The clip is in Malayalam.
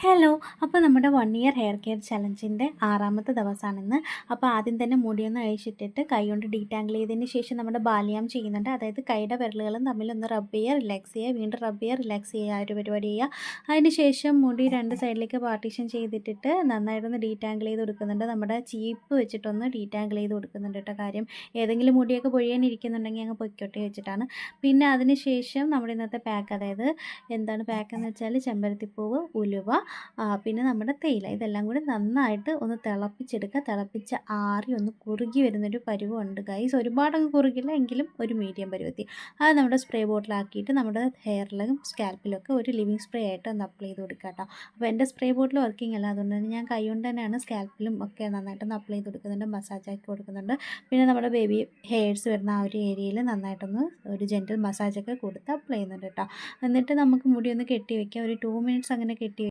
ഹലോ അപ്പോൾ നമ്മുടെ വൺ ഇയർ ഹെയർ കെയർ ചലഞ്ചിന്റെ ആറാമത്തെ ദിവസമാണിന്ന് അപ്പോൾ ആദ്യം തന്നെ മുടിയൊന്ന് അഴിച്ചിട്ടിട്ട് കൈ കൊണ്ട് ഡീറ്റാങ്കിൾ ചെയ്തതിന് ശേഷം നമ്മുടെ ബാലിയാം ചെയ്യുന്നുണ്ട്. അതായത് കൈയുടെ വിരലുകളും തമ്മിൽ ഒന്ന് റബ്ബ് ചെയ്യുക റിലാക്സ് ചെയ്യുക വീണ്ടും റബ്ബ് ചെയ്യുക റിലാക്സ് ചെയ്യുക ആ ഒരു പരിപാടി ചെയ്യുക. അതിന് ശേഷം മുടി രണ്ട് സൈഡിലേക്ക് പാർട്ടീഷൻ ചെയ്തിട്ടിട്ട് നന്നായിട്ടൊന്ന് ഡീറ്റാങ്കിൾ ചെയ്ത് കൊടുക്കുന്നുണ്ട്. നമ്മുടെ ചീപ്പ് വെച്ചിട്ടൊന്ന് ഡീറ്റാങ്കിൾ ചെയ്ത് കൊടുക്കുന്നുണ്ട് കേട്ടോ കാര്യം. ഏതെങ്കിലും മുടിയൊക്കെ പൊഴിയാൻ ഇരിക്കുന്നുണ്ടെങ്കിൽ അങ്ങ് പൊയ്ക്കോട്ടെ വെച്ചിട്ടാണ്. പിന്നെ അതിന് ശേഷം നമ്മുടെ ഇന്നത്തെ പാക്ക് അതായത് എന്താണ് പാക്ക് എന്ന് വെച്ചാൽ ചെമ്പരത്തിപ്പൂവ് ഉലുവ പിന്നെ നമ്മുടെ തേയില. ഇതെല്ലാം കൂടി നന്നായിട്ട് ഒന്ന് തിളപ്പിച്ചെടുക്കുക. തിളപ്പിച്ച് ആറി ഒന്ന് കുറുകി വരുന്നൊരു പരുവമുണ്ട് ഗൈസ് ഒരുപാടൊക്കെ കുറുകില്ല എങ്കിലും ഒരു മീഡിയം പരുവത്തി അത് നമ്മുടെ സ്പ്രേ ബോട്ടിലാക്കിയിട്ട് നമ്മുടെ ഹെയറിലും സ്കാൽപ്പിലൊക്കെ ഒരു ലിവിങ് സ്പ്രേ ആയിട്ട് ഒന്ന് അപ്ലൈ ചെയ്ത് കൊടുക്കുക കേട്ടോ. അപ്പോൾ എന്റെ സ്പ്രേ ബോട്ടിൽ വർക്കിംഗ് അല്ല അതുകൊണ്ട് തന്നെ ഞാൻ കൈ കൊണ്ട് തന്നെയാണ് സ്കാൽപ്പിലും ഒക്കെ നന്നായിട്ടൊന്ന് അപ്ലൈ ചെയ്ത് കൊടുക്കുന്നുണ്ട് മസാജ് ആക്കി കൊടുക്കുന്നുണ്ട്. പിന്നെ നമ്മുടെ ബേബി ഹെയർസ് വരുന്ന ആ ഒരു ഏരിയയിൽ നന്നായിട്ടൊന്ന് ഒരു ജെന്റൽ മസാജൊക്കെ കൊടുത്ത് അപ്ലൈ ചെയ്യുന്നുണ്ട് കേട്ടോ. എന്നിട്ട് നമുക്ക് മുടി ഒന്ന് കെട്ടി വയ്ക്കാം ഒരു ടു മിനിറ്റ്സ് അങ്ങനെ കെട്ടി